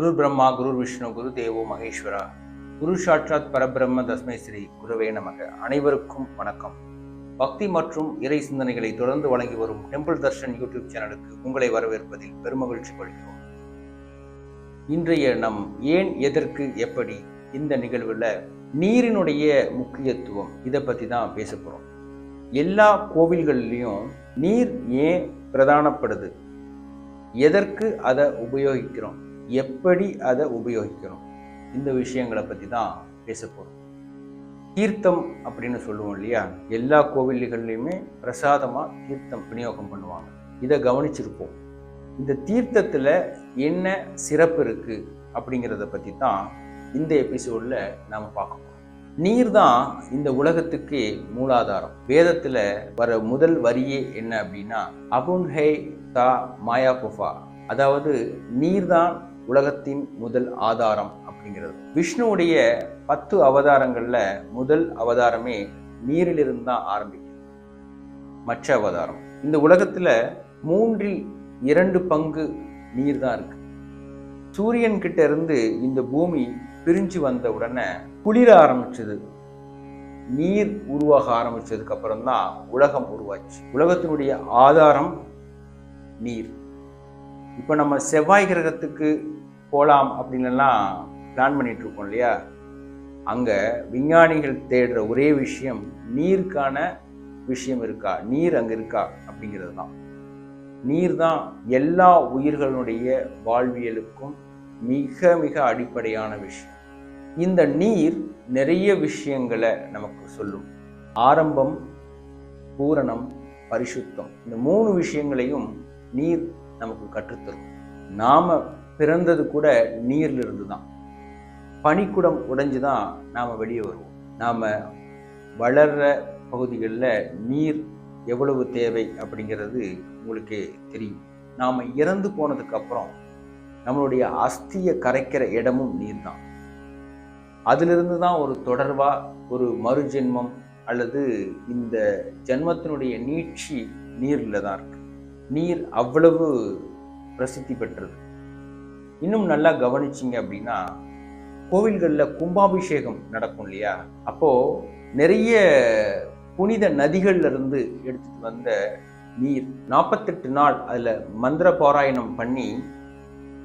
குரு பிரம்மா குரு விஷ்ணு குரு தேவோ மகேஸ்வரா. குரு சாட்சாத் பரபிரம்ம தஸ்மை ஸ்ரீ குருவே நமக. அனைவருக்கும் வணக்கம். பக்தி மற்றும் இறை சிந்தனைகளை தொடர்ந்து வழங்கி வரும் டெம்பிள் தர்ஷன் யூடியூப் சேனலுக்கு உங்களை வரவேற்பதில் பெருமகிழ்ச்சி கொள்கிறோம். இன்றைய நம் ஏன் எதற்கு எப்படி இந்த நிகழ்வில் நீரினுடைய முக்கியத்துவம் இதை பற்றி தான் பேச போகிறோம் எல்லா கோவில்கள்லேயும் நீர் ஏன் பிரதானப்படுது? எதற்கு அதை உபயோகிக்கிறோம்? எப்படி அதை உபயோகிக்கிறோம் இந்த விஷயங்களை பற்றி தான் பேச போகிறோம் தீர்த்தம் அப்படின்னு சொல்லுவோம் இல்லையா? எல்லா கோவில்கள்லையுமே பிரசாதமாக தீர்த்தம் விநியோகம் பண்ணுவாங்க. இதை கவனிச்சிருப்போம். இந்த தீர்த்தத்தில் என்ன சிறப்பு இருக்குது அப்படிங்கிறத பற்றி தான் இந்த எபிசோடில் நாம் பார்க்க போகிறோம் நீர் தான் இந்த உலகத்துக்கு மூலாதாரம். வேதத்தில் வர முதல் வரியே என்ன அப்படின்னா அபுன்ஹே தா மாயா குஃபா அதாவது நீர்தான் உலகத்தின் முதல் ஆதாரம் அப்படிங்கிறது. விஷ்ணுவுடைய பத்து அவதாரங்களில் முதல் அவதாரமே நீரிலிருந்து தான் ஆரம்பிக்கும் மற்ற அவதாரம். இந்த உலகத்தில் மூன்றில் இரண்டு பங்கு நீர் தான் இருக்கு. சூரியன் கிட்ட இருந்து இந்த பூமி பிரிஞ்சு வந்த உடனே குளிர ஆரம்பிச்சது. நீர் உருவாக ஆரம்பிச்சதுக்கு அப்புறம் தான் உலகம் உருவாச்சு. உலகத்தினுடைய ஆதாரம் நீர். இப்போ நம்ம செவ்வாய் கிரகத்துக்கு போகலாம் அப்படின்லாம் பிளான் பண்ணிட்டு இருக்கோம் இல்லையா? அங்கே விஞ்ஞானிகள் தேடுற ஒரே விஷயம் நீருக்கான விஷயம் இருக்கா? நீர் அங்கே இருக்கா? அப்படிங்கிறது தான். நீர் தான் எல்லா உயிர்களுடைய வாழ்வியலுக்கும் மிக மிக அடிப்படையான விஷயம். இந்த நீர் நிறைய விஷயங்களை நமக்கு சொல்லும். ஆரம்பம் பூரணம் பரிசுத்தம். இந்த மூணு விஷயங்களையும் நீர் நமக்கு கற்றுத்தரும். நாம பிறந்தது கூட நீர்லிருந்து தான் பனிக்குடம் உடைஞ்சு தான் நாம் வெளியே வருவோம். நாம் வளர்கிற பகுதிகளில் நீர் எவ்வளவு தேவை அப்படிங்கிறது உங்களுக்கே தெரியும். நாம் இறந்து போனதுக்கப்புறம் நம்மளுடைய அஸ்தியை கரைக்கிற இடமும் நீர் தான் அதிலிருந்து தான் ஒரு தொடர்பாக ஒரு மறுஜென்மம் அல்லது இந்த ஜென்மத்தினுடைய நீட்சி நீரில் தான் இருக்குது நீர் அவ்வளவு பிரசித்தி பெற்றது. இன்னும் நல்லா கவனிச்சிங்க அப்படின்னா கோவில்களில் கும்பாபிஷேகம் நடக்கும் இல்லையா? அப்போ நிறைய புனித நதிகள்லேருந்து எடுத்துட்டு வந்த நீர் நாற்பத்தெட்டு நாள் அதில் மந்திர பாராயணம் பண்ணி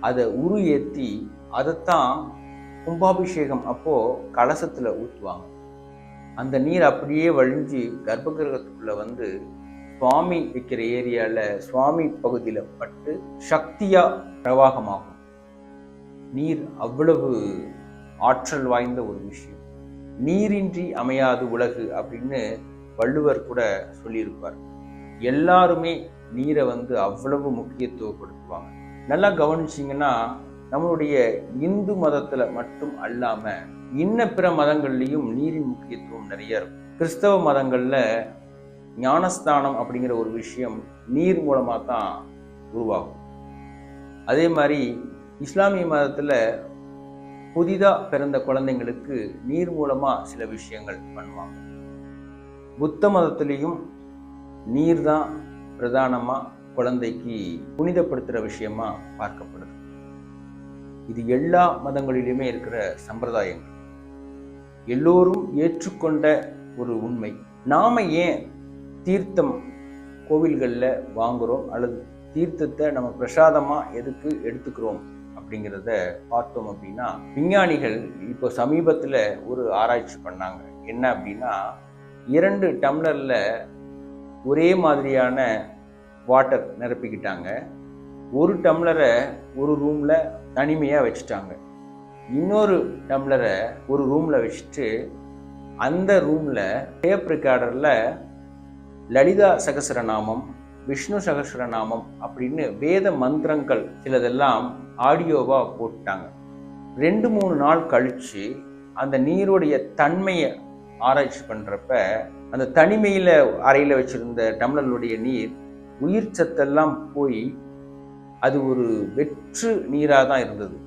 அதை உரு ஏற்றி அதைத்தான் கும்பாபிஷேகம் அப்போது கலசத்தில் ஊற்றுவாங்க அந்த நீர் அப்படியே வழிஞ்சு கர்ப்பகிரகத்துக்குள்ளே வந்து சுவாமி வைக்கிற ஏரியாவில் சுவாமி பகுதியில் பட்டு சக்தியாக பிரவாகமாகும். நீர் அவ்வளவு ஆற்றல் வாய்ந்த ஒரு விஷயம். நீரின்றி அமையாது உலகு அப்படின்னு வள்ளுவர் கூட சொல்லியிருப்பார். எல்லாருமே நீரை வந்து அவ்வளவு முக்கியத்துவப்படுத்துவாங்க. நல்லா கவனிச்சிங்கன்னா நம்மளுடைய இந்து மதத்தில் மட்டும் அல்லாமல் இன்ன பிற மதங்கள்லேயும் நீரின் முக்கியத்துவம் நிறைய இருக்கும். கிறிஸ்தவ மதங்களில் ஞானஸ்தானம் அப்படிங்கிற ஒரு விஷயம் நீர் மூலமாக தான் உருவாகும். அதே மாதிரி இஸ்லாமிய மதத்தில் புதிதாக பிறந்த குழந்தைங்களுக்கு நீர் மூலமாக சில விஷயங்கள் பண்ணுவாங்க. புத்த மதத்துலேயும் நீர் தான் பிரதானமாக குழந்தைக்கு புனிதப்படுத்துகிற விஷயமா பார்க்கப்படுது. இது எல்லா மதங்களிலுமே இருக்கிற சம்பிரதாயங்கள். எல்லோரும் ஏற்றுக்கொண்ட ஒரு உண்மை. நாம் ஏன் தீர்த்தம் கோவில்களில் வாங்குகிறோம் அல்லது தீர்த்தத்தை நம்ம பிரசாதமாக எதுக்கு எடுத்துக்கிறோம்? அப்படிங்கிறத பார்த்தோம் அப்படின்னா விஞ்ஞானிகள் இப்போ சமீபத்தில் ஒரு ஆராய்ச்சி பண்ணாங்க. என்ன அப்படின்னா இரண்டு டம்ளரில் ஒரே மாதிரியான வாட்டர் நிரப்பிக்கிட்டாங்க. ஒரு டம்ளரை ஒரு ரூமில் தனிமையாக வச்சுட்டாங்க. இன்னொரு டம்ளரை ஒரு ரூமில் வச்சுட்டு அந்த ரூமில் டேப் ரெக்கார்டரில் லலிதா சகசரநாமம் விஷ்ணு சகசரநாமம் அப்படின்னு வேத மந்திரங்கள் சிலதெல்லாம் ஆடியோவாக போட்டாங்க. ரெண்டு மூணு நாள் கழித்து அந்த நீருடைய தன்மையை ஆராய்ச்சி பண்ணுறப்ப அந்த தனிமையில் அறையில் வச்சுருந்த டம்ளருடைய நீர் உயிர் சத்தெல்லாம் போய் அது ஒரு வெற்று நீராக தான் இருந்தது.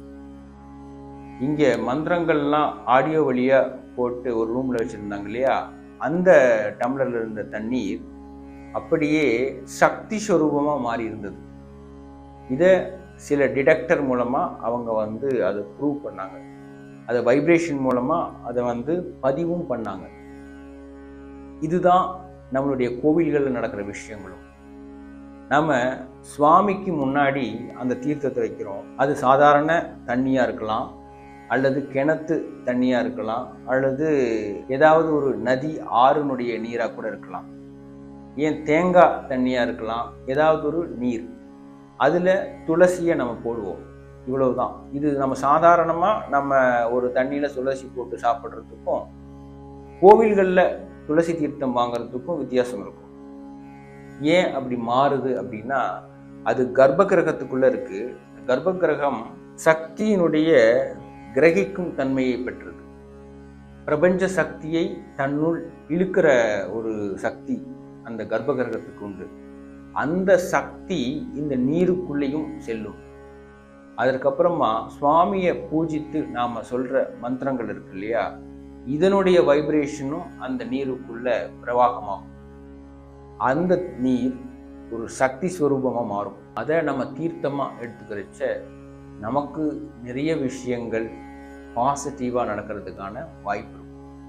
இங்கே மந்திரங்கள்லாம் ஆடியோ வழியாக போட்டு ஒரு ரூமில் வச்சுருந்தாங்க இல்லையா? அந்த டம்ளரில் இருந்த தண்ணீர் அப்படியே சக்தி ஸ்வரூபமாக மாறி இருந்தது. இதை சில டிடெக்டர் மூலமாக அவங்க வந்து அதை ப்ரூவ் பண்ணாங்க. அதை வைப்ரேஷன் மூலமாக அதை வந்து பதிவும் பண்ணாங்க. இதுதான் நம்மளுடைய கோவில்களில் நடக்கிற விஷயங்களும். நம்ம சுவாமிக்கு முன்னாடி அந்த தீர்த்தத்தை வைக்கிறோம். அது சாதாரண தண்ணியாக இருக்கலாம் அல்லது கிணத்து தண்ணியாக இருக்கலாம் அல்லது ஏதாவது ஒரு நதி ஆறுனுடைய நீராக கூட இருக்கலாம். ஏன் தேங்காய் தண்ணியாக இருக்கலாம் ஏதாவது ஒரு நீர். அதில் துளசியை நம்ம போடுவோம். இவ்வளவுதான். இது நம்ம சாதாரணமாக நம்ம ஒரு தண்ணியில் துளசி போட்டு சாப்பிட்றதுக்கும் கோவில்களில் துளசி தீர்த்தம் வாங்குறதுக்கும் வித்தியாசம் இருக்கும். ஏன் அப்படி மாறுது அப்படின்னா அது கர்ப்ப கிரகத்துக்குள்ளே இருக்குது கர்ப்ப கிரகம் சக்தியினுடைய கிரகிக்கும் தன்மையை பெற்றது பிரபஞ்ச சக்தியை தன்னுள் இழுக்கிற ஒரு சக்தி அந்த கர்ப்ப கிரகத்துக்கு உண்டு. அந்த சக்தி இந்த நீருக்குள்ளேயும் செல்லும். அதற்கப்புறமா சுவாமியை பூஜித்து நாம் சொல்கிற மந்திரங்கள் இருக்கு இல்லையா? இதனுடைய வைப்ரேஷனும் அந்த நீருக்குள்ள பிரவாகமாகும். அந்த நீர் ஒரு சக்தி ஸ்வரூபமாக மாறும். அதை நம்ம தீர்த்தமாக எடுத்துக்கிறச்ச நமக்கு நிறைய விஷயங்கள் பாசிட்டிவாக நடக்கிறதுக்கான வாய்ப்பு இருக்கும்.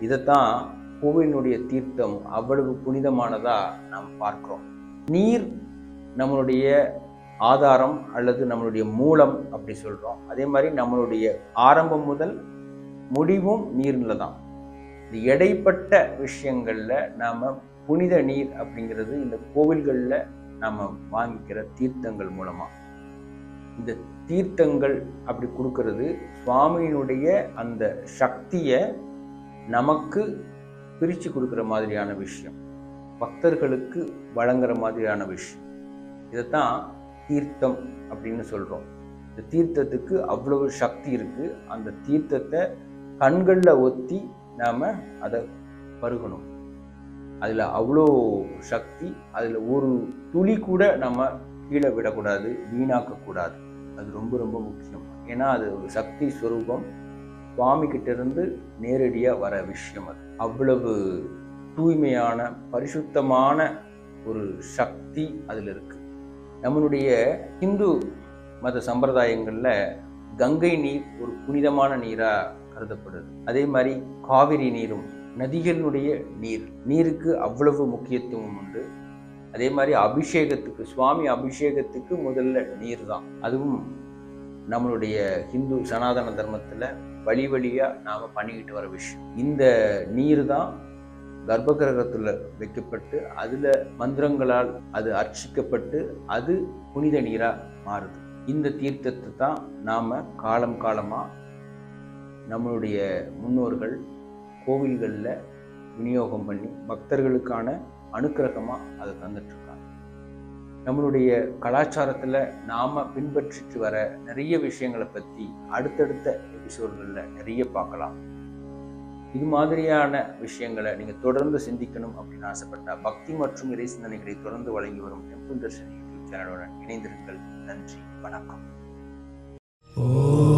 இதைத்தான் கோவிலினுடைய தீர்த்தம் அவ்வளவு புனிதமானதாக நாம் பார்க்குறோம். நீர் நம்மளுடைய ஆதாரம் அல்லது நம்மளுடைய மூலம் அப்படி சொல்கிறோம் அதே மாதிரி நம்மளுடைய ஆரம்பம் முதல் முடிவும் நீர்ல தான். இந்த இடைப்பட்ட விஷயங்களில் நாம் புனித நீர் அப்படிங்கிறது இந்த கோவில்களில் நாம் வாங்கிக்கிற தீர்த்தங்கள் மூலமாக இந்த தீர்த்தங்கள் அப்படி கொடுக்கறது சுவாமியினுடைய அந்த சக்தியை நமக்கு பிரித்து கொடுக்குற மாதிரியான விஷயம். பக்தர்களுக்கு வழங்குற மாதிரியான விஷயம் இதைத்தான் தீர்த்தம் அப்படின்னு சொல்கிறோம் இந்த தீர்த்தத்துக்கு அவ்வளவு சக்தி இருக்குது அந்த தீர்த்தத்தை கண்களில் ஒத்தி நாம் அதை பருகணும். அதில் அவ்வளோ சக்தி அதில் ஒரு துளி கூட நம்ம கீழே விடக்கூடாது வீணாக்கக்கூடாது. அது ரொம்ப ரொம்ப முக்கியம். ஏன்னா அது ஒரு சக்தி ஸ்வரூபம் சுவாமிக்கிட்டேருந்து நேரடியாக வர விஷயம் அது. அவ்வளவு தூய்மையான பரிசுத்தமான ஒரு சக்தி அதில் இருக்குது நம்மளுடைய இந்து மத சம்பிரதாயங்களில் கங்கை நீர் ஒரு புனிதமான நீராக கருதப்படுது. அதே மாதிரி காவிரி நீரும் நதிகளினுடைய நீர் நீருக்கு அவ்வளவு முக்கியத்துவம் உண்டு. அதே மாதிரி அபிஷேகத்துக்கு சுவாமி அபிஷேகத்துக்கு முதல்ல நீர் தான். அதுவும் நம்மளுடைய ஹிந்து சனாதன தர்மத்தில் வழி வழியாக நாம் பண்ணிக்கிட்டு வர விஷயம். இந்த நீர் தான் கர்ப்ப கிரகத்தில் வைக்கப்பட்டு அதில் மந்திரங்களால் அது அர்ச்சிக்கப்பட்டு அது புனித நீராக மாறுது. இந்த தீர்த்தத்தை தான் நாம் காலம் காலமாக நம்மளுடைய முன்னோர்கள் கோவில்களில் விநியோகம் பண்ணி பக்தர்களுக்கான அனுக்கிரகமாக அதை தந்துட்டுருக்காங்க. நம்மளுடைய கலாச்சாரத்தில் நாம் பின்பற்றிட்டு வர நிறைய விஷயங்களை பற்றி அடுத்தடுத்த எபிசோட்களில் நிறைய பார்க்கலாம். இது மாதிரியான விஷயங்களை நீங்கள் தொடர்ந்து சிந்திக்கணும் அப்படின்னு ஆசைப்பட்டா பக்தி மற்றும் இறை சிந்தனைகளை தொடர்ந்து வழங்கி வரும் டெம்பிள் தர்ஷன் யூடியூப் சேனலுடன் இணைந்திருங்கள். நன்றி. வணக்கம். ஓ